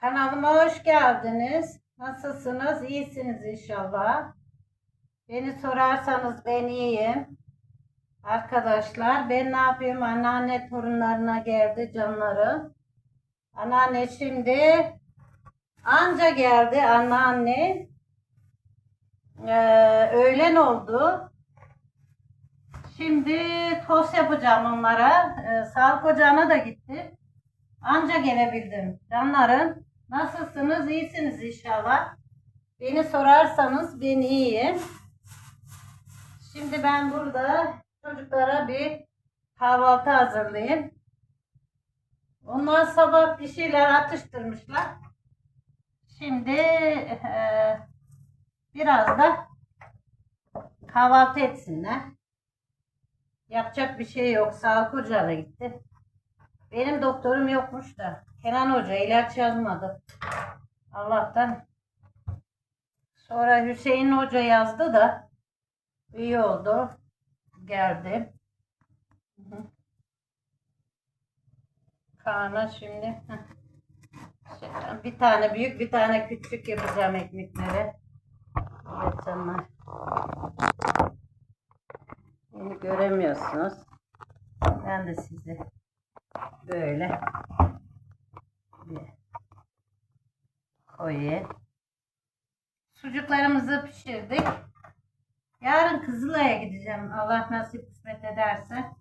Kanalıma hoş geldiniz. Nasılsınız? İyisiniz inşallah. Beni sorarsanız ben iyiyim. Arkadaşlar ben ne yapıyorum? Anneanne torunlarına geldi canları. Anneanne şimdi anca geldi anneanne. Ee, öğlen oldu. Şimdi tost yapacağım onlara. Ee, sağlık ocağına da gitti. Anca gelebildim. Canlarım nasılsınız? İyisiniz inşallah. Beni sorarsanız ben iyiyim. Şimdi ben burada çocuklara bir kahvaltı hazırlayayım. Onlar sabah bir şeyler atıştırmışlar. Şimdi eee, biraz da kahvaltı etsinler. Yapacak bir şey yok. Sağlık ocağına gitti. Benim doktorum yokmuş da. Kenan Hoca ilaç yazmadı. Allah'tan. Sonra Hüseyin Hoca yazdı da iyi oldu. Geldi. Kaan'a şimdi bir tane büyük bir tane küçük yapacağım ekmekleri. Evet canlar. Beni göremiyorsunuz. Ben de sizi böyle koyayım. Sucuklarımızı pişirdik. Yarın Kızılay'a gideceğim. Allah nasip kısmet ederse.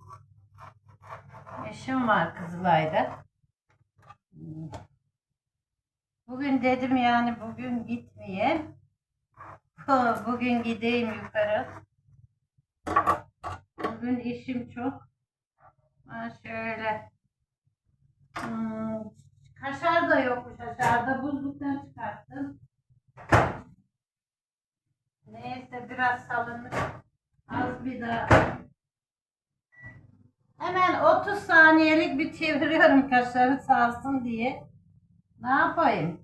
Eşim var Kızılay'da. Bugün dedim yani bugün gitmeyeyim. Bugün gideyim yukarı. Bugün işim çok. Ha şöyle. Hmm, kaşar da yokmuş aşağıda. Buzluktan çıkarttım. Neyse biraz salınmış. Az bir daha. Hemen 30 saniyelik bir çeviriyorum kaşarı salsın diye. Ne yapayım?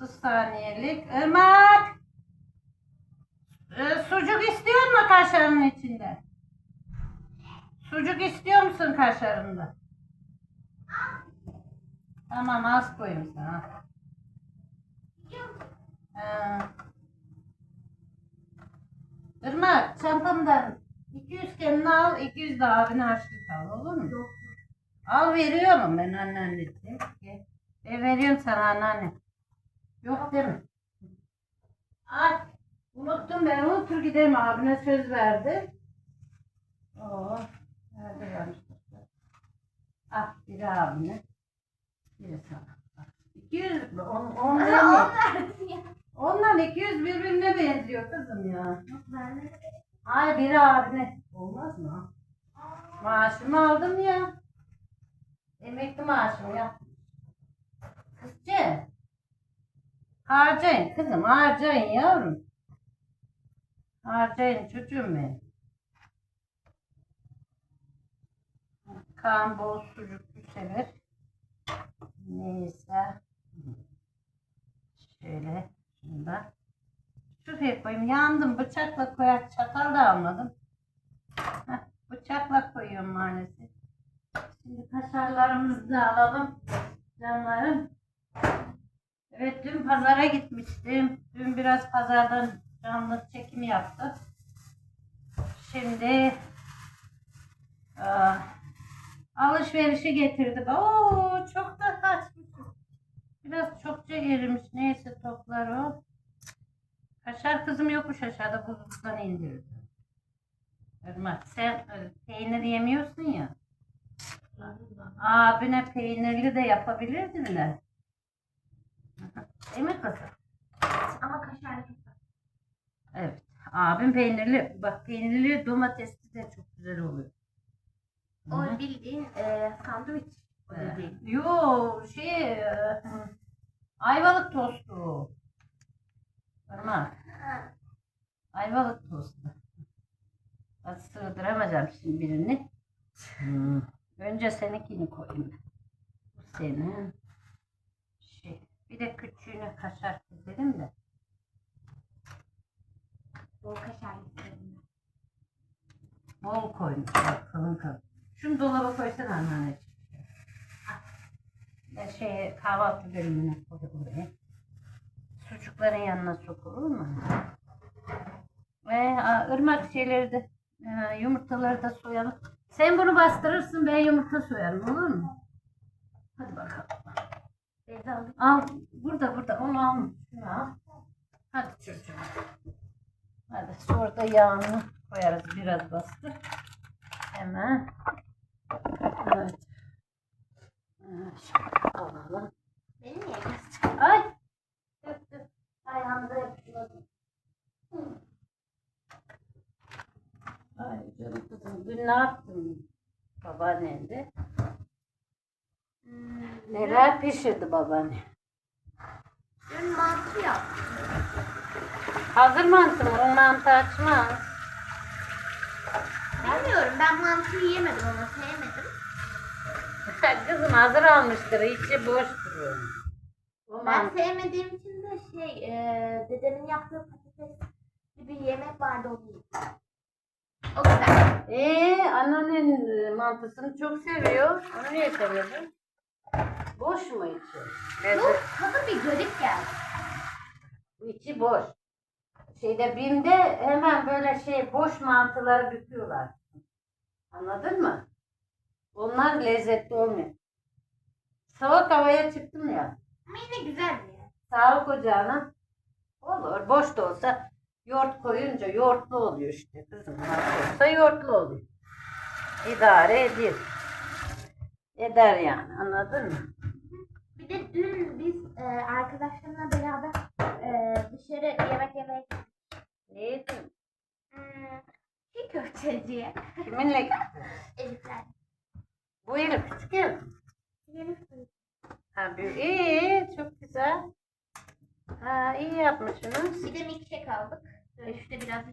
30 saniyelik. Irmak! Ee, sucuk istiyor mu kaşarın içinde? Sucuk istiyor musun kaşarında? Tamam az koyayım sana. Ee, Irmak çantamdan 200 kendine al 200 de abine harçlık al olur mu? Yok. Al veriyorum ben anneanneciğim. Ben veriyorum sana anneanne. Yok değil mi? Ay unuttum ben unutur giderim abine söz verdi. Oo, nerede yanlışlıkla? Ah biri abine. Biri sana. Bak, 200 mü? On, on Aa, vermiyor. on ya. Ondan 200 birbirine benziyor kızım ya. Yok ben de. Ay biri abine. Olmaz mı? Maaşımı aldım ya. Emekli maaşımı ya. Kızcı. Harcayın kızım harcayın yavrum. Harcayın çocuğum benim. Kan bol sucuklu sever. Neyse. Şöyle şunda. Şuraya koyayım. Yandım. Bıçakla koyar. Çatal da almadım. Heh, bıçakla koyuyorum maalesef. Şimdi kaşarlarımızı da alalım. Canlarım. Evet dün pazara gitmiştim. Dün biraz pazardan canlı çekim yaptım. Şimdi aa, alışverişi getirdim. Oo çok da kaçmışım. Biraz çokça erimiş. Neyse toplar o. Kaşar kızım yokmuş aşağıda buzluktan indirdim. Irmak sen e, peynir yemiyorsun ya. Abine peynirli de yapabilirdin de. Değil mi kızım? Ama kaşar yok. Evet. Abim peynirli. Bak peynirli domatesli de çok güzel oluyor. O Hı. bildiğin e, sandviç. O. Yo şey e, ayvalık tostu. Irmak. Ayvalık tostu. Ben sığdıramayacağım şimdi birini. Hmm. Önce seninkini koyayım. Bu senin. Şey, bir de küçüğünü kaşar keselim de. Bol kaşar isterim Bol koymuş. Bak kalın kalın. Şunu dolaba koysana anneanneciğim. Ah, Ben şey kahvaltı bölümüne koy oraya. Sucukların yanına sok olur mu? Ve a, ırmak şeyleri de e, yumurtaları da soyalım. Sen bunu bastırırsın ben yumurta soyarım olur mu? Hadi bakalım. Beyza. Al burada burada onu al. Şunu al. Hadi çocuğum. Hadi sonra da yağını koyarız biraz bastır. Hemen. Evet. Şöyle alalım. Benim niye? Ay. Döktüm. Ayağımda yapışmadım. Hı. Ay canım kızım. Dün ne yaptın babaannende? Hmm, Neler pişirdi babaanne? Dün mantı yaptım. Hazır mantı mı? O mantı açmaz. Bilmiyorum ben mantıyı yemedim ama sevmedim. Kızım hazır almıştır. içi boştur onun. O Ben mantı. sevmediğim için de şey e, dedemin yaptığı patatesli bir yemek vardı onu yedim. O güzel. Ee, anneannenin e, mantısını çok seviyor. Onu niye sevmedin? Boş mu içi? Bu Lezzet. tadı bir garip geldi. İçi boş. Şeyde BİM'de hemen böyle şey boş mantıları büküyorlar. Anladın mı? Onlar lezzetli olmuyor. Soğuk havaya çıktım ya. Ama yine güzeldi yani. Sağlık ocağına olur. Boş da olsa yoğurt koyunca yoğurtlu oluyor işte kızım. Nasıl olsa yoğurtlu oluyor. İdare ediyor. Eder yani anladın mı? Bir de dün biz e, arkadaşlarımla beraber e, dışarı yemek yemeye gittik. Neydi? Hmm, bir köfteciye. Kiminle gittin? Elifler. Bu yıl küçük. Elif Ha, bir, iyi, çok güzel. Ha, iyi yapmışsınız. Bir de milkshake aldık. Dönüşte biraz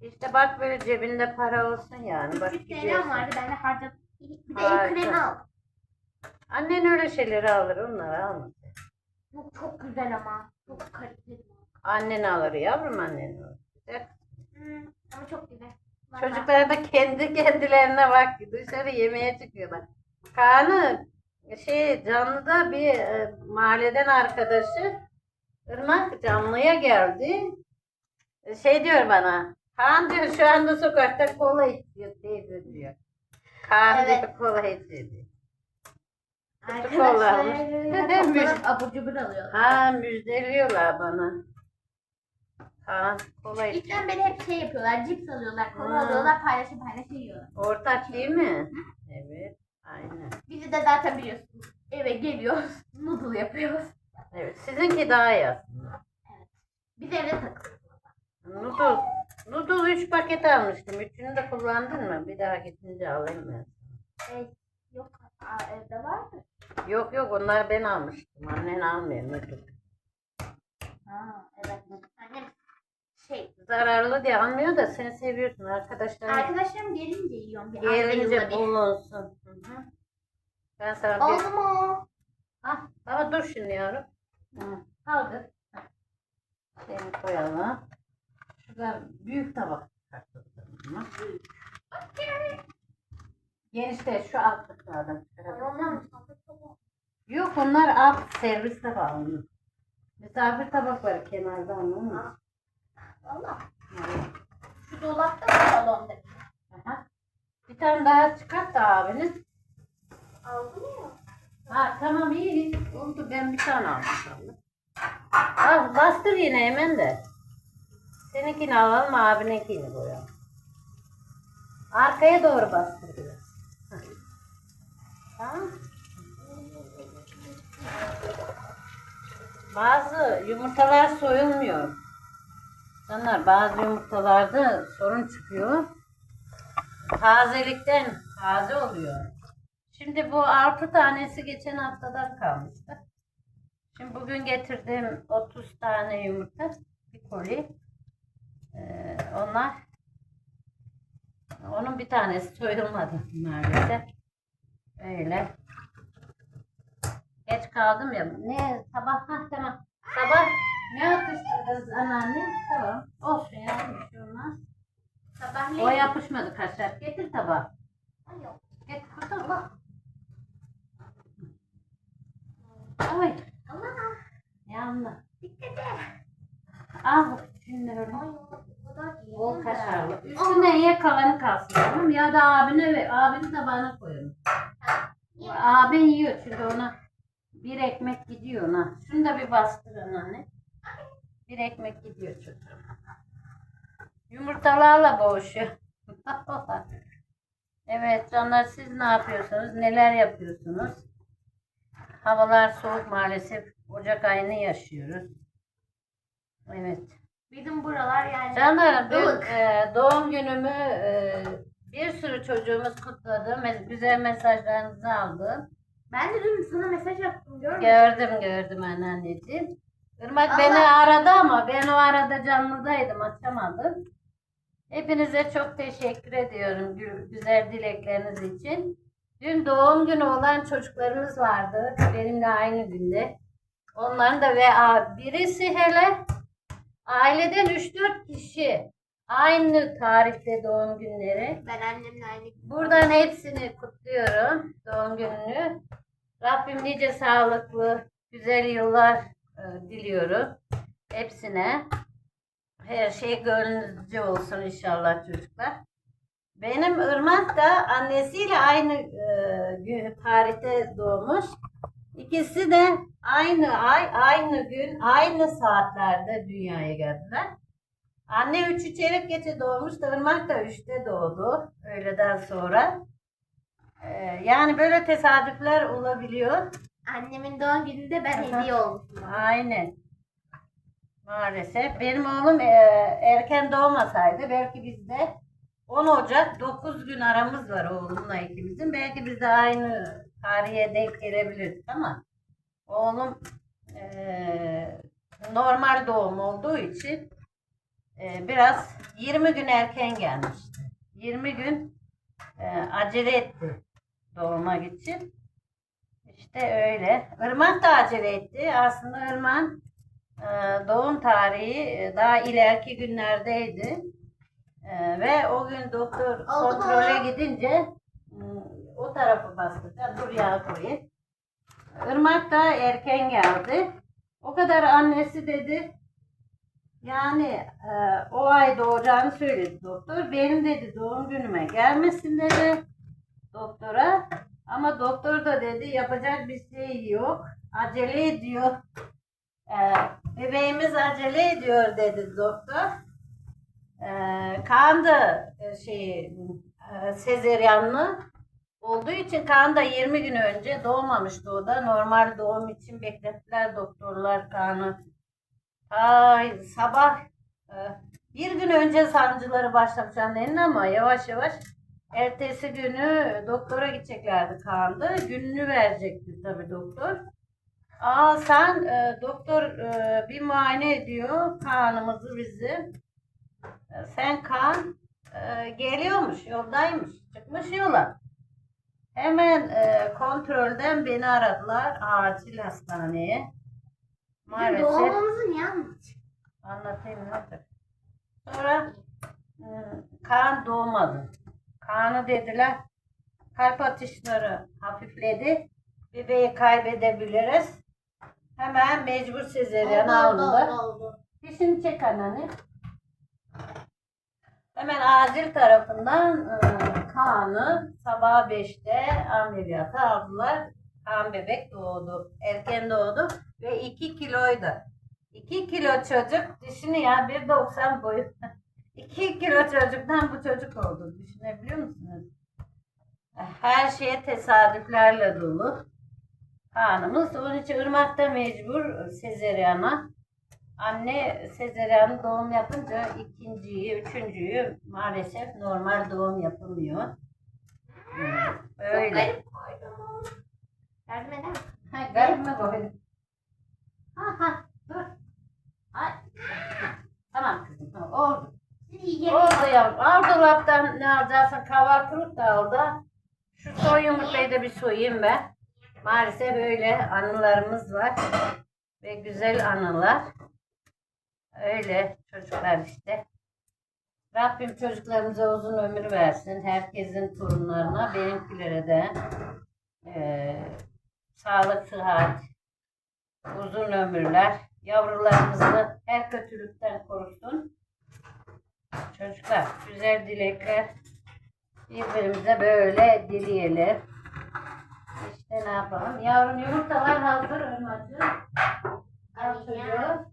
İşte bak böyle cebinde para olsun yani. Bak küçük gidiyorsun. TL'm vardı ben de harcadım. Bir de el kremi aldım. Annen öyle şeyleri alır, onları almaz. Bu çok güzel ama. Çok kaliteli. Annen alır yavrum annen alır. Güzel. Hmm, ama çok güzel. Vallahi. Çocuklar da kendi kendilerine bak dışarı yemeğe çıkıyorlar. Kaan'ı şey canlıda bir e, mahalleden arkadaşı Irmak canlıya geldi. E, Şey diyor bana. Kaan diyor şu anda sokakta kola içiyor teyze diyor. Kaan Evet. diyor kola içiyor diyor. Arkadaşlar Müjde- toplanıp abur cubur alıyorlar. Ha müjdeliyorlar bana. Kaan kola. İlkten beri hep şey yapıyorlar. Cips alıyorlar, kola Ha. alıyorlar, paylaşıp paylaşıp yiyorlar. Ortak değil mi? Evet. Aynen. Bizi de zaten biliyorsunuz. Eve geliyoruz, noodle yapıyoruz. Evet. Sizinki daha iyi aslında. Biz evde takılıyoruz. Noodle. Noodle 3 paket almıştım. Üçünü de kullandın mı? Bir daha gidince alayım ben. E, yok, aa, evde vardı. Yok yok onlar ben almıştım. Annen almıyor noodle. Ha, evet. Annem Zararlı diye almıyor da sen seviyorsun arkadaşlar. arkadaşlarım gelince yiyorum. Bir Gelince bir. bol olsun. Hı hı. Ben sana bir... Oldu mu? Ah, ama dur şimdi yavrum. Hı. Kaldır. Seni koyalım. Şurada büyük tabak çıkartalım. Genişte şu altlıklardan çıkaralım. Yok onlar alt servis tabağı. Misafir tabakları kenarda onun. Valla. Şu dolapta mı salonda? Aha. Bir tane daha çıkart da abinin. Aldın mı? Ha tamam iyi. Oldu ben bir tane sandım. Al bastır yine hemen de. Seninkini alalım abininkini koyalım. Arkaya doğru bastır biraz. Tamam. Bazı yumurtalar soyulmuyor. Canlar bazı yumurtalarda sorun çıkıyor. Tazelikten taze oluyor. Şimdi bu altı tanesi geçen haftadan kalmıştı. Şimdi bugün getirdim 30 tane yumurta. Bir koli. Ee, onlar onun bir tanesi soyulmadı maalesef. Öyle. Geç kaldım ya. Ne sabah ha tamam. Sabah ne atıştırdınız anneanne? Tamam. Olsun ya şey olmaz. Sabahleyin. O yapışmadı kaşar. Getir tabağı. Yok. Getir bu tabağı. Ay Allah. yandı. Dikkat et. Al şunları. Ay o kaşarlı. Üstüne ya kalanı kalsın canım ya da abine ve abinin tabağına koyalım. Abin yiyor çünkü ona bir ekmek gidiyor ona. Şunu da bir bastırın anne. Bir ekmek gidiyor çocuğum. Yumurtalarla boğuşuyor. evet canlar siz ne yapıyorsunuz? Neler yapıyorsunuz? Havalar soğuk maalesef. Ocak ayını yaşıyoruz. Evet. Bizim buralar yani. Canlarım ılık. e, doğum günümü e, bir sürü çocuğumuz kutladı. Me- güzel mesajlarınızı aldım. Ben de dün sana mesaj attım görmedin mi? Gördüm gördüm anneanneciğim. Irmak Allah- beni aradı ama ben o arada canlıdaydım açamadım. Hepinize çok teşekkür ediyorum gü- güzel dilekleriniz için. Dün doğum günü olan çocuklarımız vardı benimle aynı günde. Onların da ve birisi hele aileden 3-4 kişi aynı tarihte doğum günleri. Ben annemle aynı. Buradan hepsini kutluyorum doğum gününü. Rabbim nice sağlıklı, güzel yıllar e, diliyorum hepsine. Her şey gönlünüzce olsun inşallah çocuklar. Benim Irmak da annesiyle aynı e, tarihte doğmuş. İkisi de aynı ay, aynı gün, aynı saatlerde dünyaya geldiler. Anne üçü çeyrek geçe doğmuş da Irmak da üçte doğdu öğleden sonra. Ee, yani böyle tesadüfler olabiliyor. Annemin doğum gününde ben Aha. hediye olmuştum. Aynen. Maalesef. Benim oğlum e, erken doğmasaydı belki bizde 10 Ocak 9 gün aramız var oğlumla ikimizin. Belki biz de aynı tarihe denk gelebilirdik ama oğlum e, normal doğum olduğu için e, biraz 20 gün erken gelmişti. 20 gün e, acele etti doğmak için. İşte öyle. Irmak da acele etti. Aslında Irmak'ın e, doğum tarihi e, daha ileriki günlerdeydi. E, ve o gün doktor mu? kontrole gidince hmm, o tarafı bastıracak. Dur yağ koyayım. Irmak da erken geldi. O kadar annesi dedi. Yani e, o ay doğacağını söyledi doktor. Benim dedi doğum günüme gelmesin dedi doktora. Ama doktor da dedi yapacak bir şey yok. Acele ediyor. Ee, bebeğimiz acele ediyor dedi doktor. Ee, kan da e, şey e, sezeryanlı olduğu için kan da 20 gün önce doğmamıştı o da. Normal doğum için beklettiler doktorlar kanı. Ay sabah e, bir gün önce sancıları başlamış annenin ama yavaş yavaş Ertesi günü doktora gideceklerdi Kaan'da. Gününü verecekti tabii doktor. Aa sen e, doktor e, bir muayene ediyor Kaan'ımızı bizi. E, sen Kaan e, geliyormuş, yoldaymış. Çıkmış yola. Hemen e, kontrolden beni aradılar acil hastaneye. Maalesef doğumumuzu niye anlatıyorsun? Anlatayım ne? Sonra ıı, Kaan doğmadı. Kaan'ı dediler kalp atışları hafifledi. Bebeği kaybedebiliriz. Hemen mecbur sezeryan oldu. Dişini çek anneanne. Hemen acil tarafından ıı, Kaan'ı sabah 5'te ameliyata aldılar. Kaan bebek doğdu. Erken doğdu ve 2 kiloydu. 2 kilo çocuk düşünün ya 1.90 boyu. 2 kilo çocuktan bu çocuk oldu. Düşünebiliyor musunuz? Her şeye tesadüflerle dolu. Kaan'ımız onun için ırmakta mecbur sezeryana. Anne sezeryanı doğum yapınca ikinciyi, üçüncüyü maalesef normal doğum yapılmıyor. Hmm, Çok Öyle. garip koydum. Misin? Ha, garip mi koydun? Ha ha dur. Ay. Tamam kızım tamam oldu. Oldu yavrum. Al dolaptan ne alacaksın kahvaltılık da al da. Şu soy yumurtayı da bir soyayım ben. Maalesef öyle anılarımız var. Ve güzel anılar. Öyle çocuklar işte. Rabbim çocuklarımıza uzun ömür versin. Herkesin torunlarına, benimkilere de eee, sağlık, sıhhat, uzun ömürler, yavrularımızı her kötülükten korusun. Çocuklar, güzel dilekler birbirimize böyle dileyelim. İşte ne yapalım? Yavrum yumurtalar hazır Irmacığım. Al çocuğu.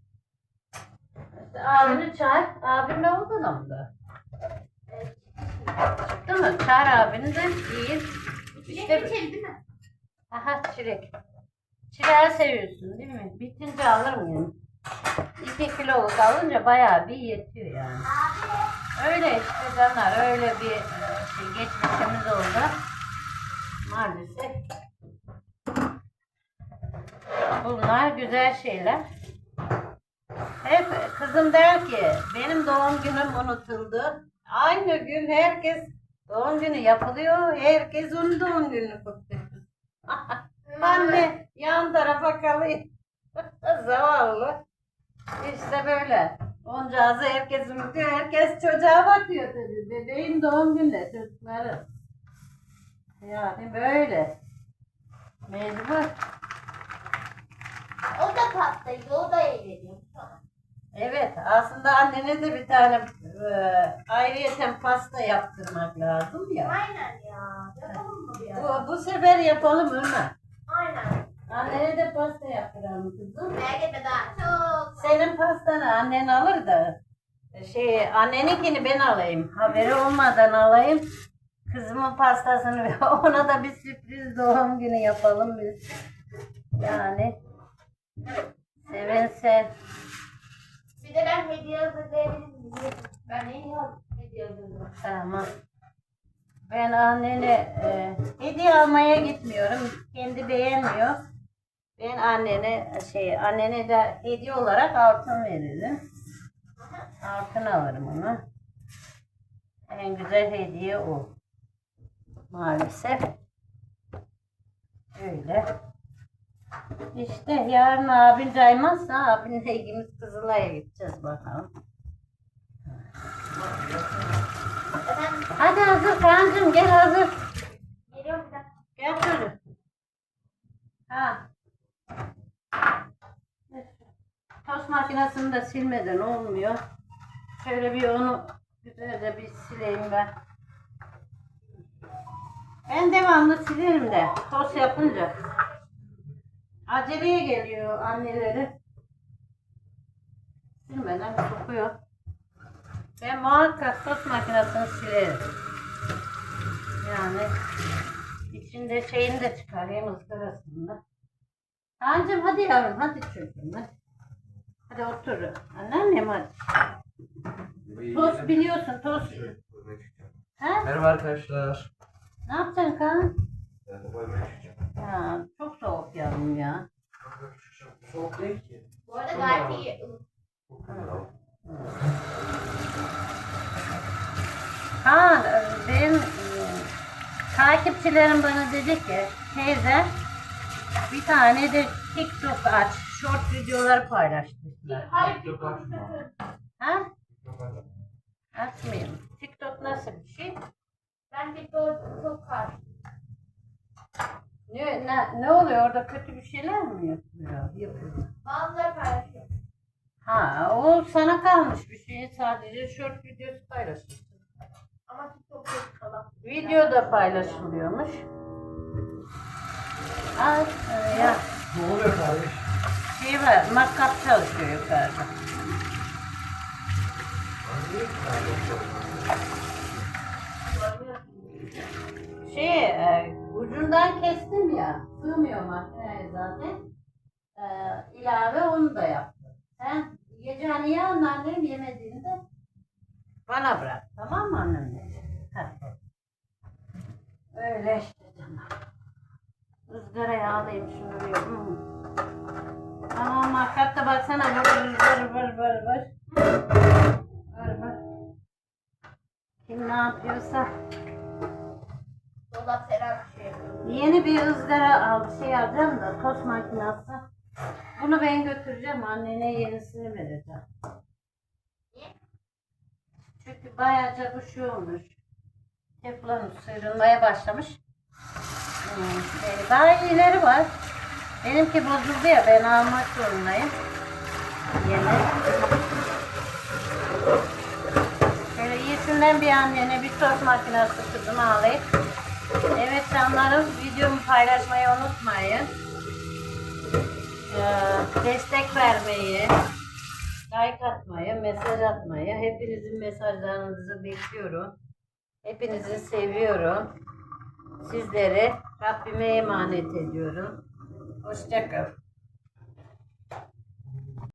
İşte abini çağır. Abin ne oldu adamda? Çıktı mı? Çağır abini de yiyin. İşte değil mi? Aha çilek. Çileği seviyorsun değil mi? Bitince alırım yani. 2 kiloluk alınca bayağı bir yetiyor yani. Öyle işte canlar öyle bir şey geçmişimiz oldu. Maalesef. Bunlar güzel şeyler. Hep kızım der ki benim doğum günüm unutuldu. Aynı gün herkes doğum günü yapılıyor. Herkes onun doğum gününü kutluyor. Anne yan tarafa kalıyor. Zavallı. İşte böyle. Oncağızı herkes unutuyor. Herkes çocuğa bakıyor tabii. Bebeğin doğum günü çocukları. Yani böyle. Mecbur. O da patlaydı, o da eğleniyor. Evet aslında annene de bir tane e, ayrıyeten pasta yaptırmak lazım ya. Aynen ya. Yapalım mı bir ara? Bu, bu sefer yapalım Ömer. Aynen. Annene de pasta yaptıralım kızım. Merak etme daha çok. Senin pastanı annen alır da şey anneninkini ben alayım. Haberi olmadan alayım. Kızımın pastasını ona da bir sürpriz doğum günü yapalım biz. Yani sevinse. Bir de ben hediye hazırlayabilirim. Ben hediye hediye hazırlıyorum. Tamam. Ben annene e, hediye almaya gitmiyorum. Kendi beğenmiyor. Ben annene şey annene de hediye olarak altın veririm. Altın alırım ona. En güzel hediye o. Maalesef. Öyle. İşte yarın abin caymazsa abinle ikimiz Kızılay'a gideceğiz bakalım. Hadi hazır Kaan'cığım gel hazır. geliyorum bir dakika. Gel çocuk. Ha. Tost makinesini de silmeden olmuyor. Şöyle bir onu güzelce bir sileyim ben. Ben devamlı silerim de tost yapınca. Aceleye geliyor anneleri. Silmeden sokuyor. Ben muhakkak tost makinesini silerim. Yani içinde şeyini de çıkarayım ızgarasını. Kaan'cığım hadi yavrum hadi çocuğum hadi. Hadi otur. Anneannem hadi. Tost biliyorsun tost. Ha? Merhaba arkadaşlar. Ne yapacaksın Kaan? Ben de boyama. Ha, çok soğuk yavrum ya. Soğuk değil ki. Bu arada gayet iyi. Kaan e, benim e, takipçilerim bana dedi ki teyze bir tane de TikTok aç. Short videolar paylaştılar. Hayır. Ha? Açmayayım. TikTok nasıl bir şey? ben de çok karşı. Ne, ne, ne oluyor orada kötü bir şeyler mi yapıyor? yapıyor? Bazıları paylaşıyor. Ha o sana kalmış bir şey sadece short videosu paylaşıyorsun. Ama TikTok çok falan. Video da paylaşılıyormuş. Ay ya Ne oluyor kardeş? Şey var matkap çalışıyor yukarıda. Şey e, ucundan kestim ya sığmıyor makineye zaten. E, ilave onu da yaptım. Sen yiyeceğini ye anneannem yemediğinde bana bırak tamam mı? Hadi. Öyle işte canım. Izgaraya alayım. Tamam hakikaten baksana vır vır vır vır vır. Vır vır. Kim ne yapıyorsa. Dolap selam bir şey. Yeni bir ızgara al, şey alacağım da tost makinesi. Bunu ben götüreceğim annene yenisini vereceğim. Niye? Çünkü bayağıca bu şey olmuş. Teflon sıyrılmaya başlamış. Hmm, böyle daha iyileri var. Benimki bozuldu ya ben almak zorundayım. Yeni. Şöyle iyisinden bir annene bir tost makinesi kızım alayım. Evet canlarım videomu paylaşmayı unutmayın. Ee, destek vermeyi, like atmayı, mesaj atmayı. Hepinizin mesajlarınızı bekliyorum. Hepinizi seviyorum. Sizleri Rabbime emanet ediyorum. Hoşçakalın.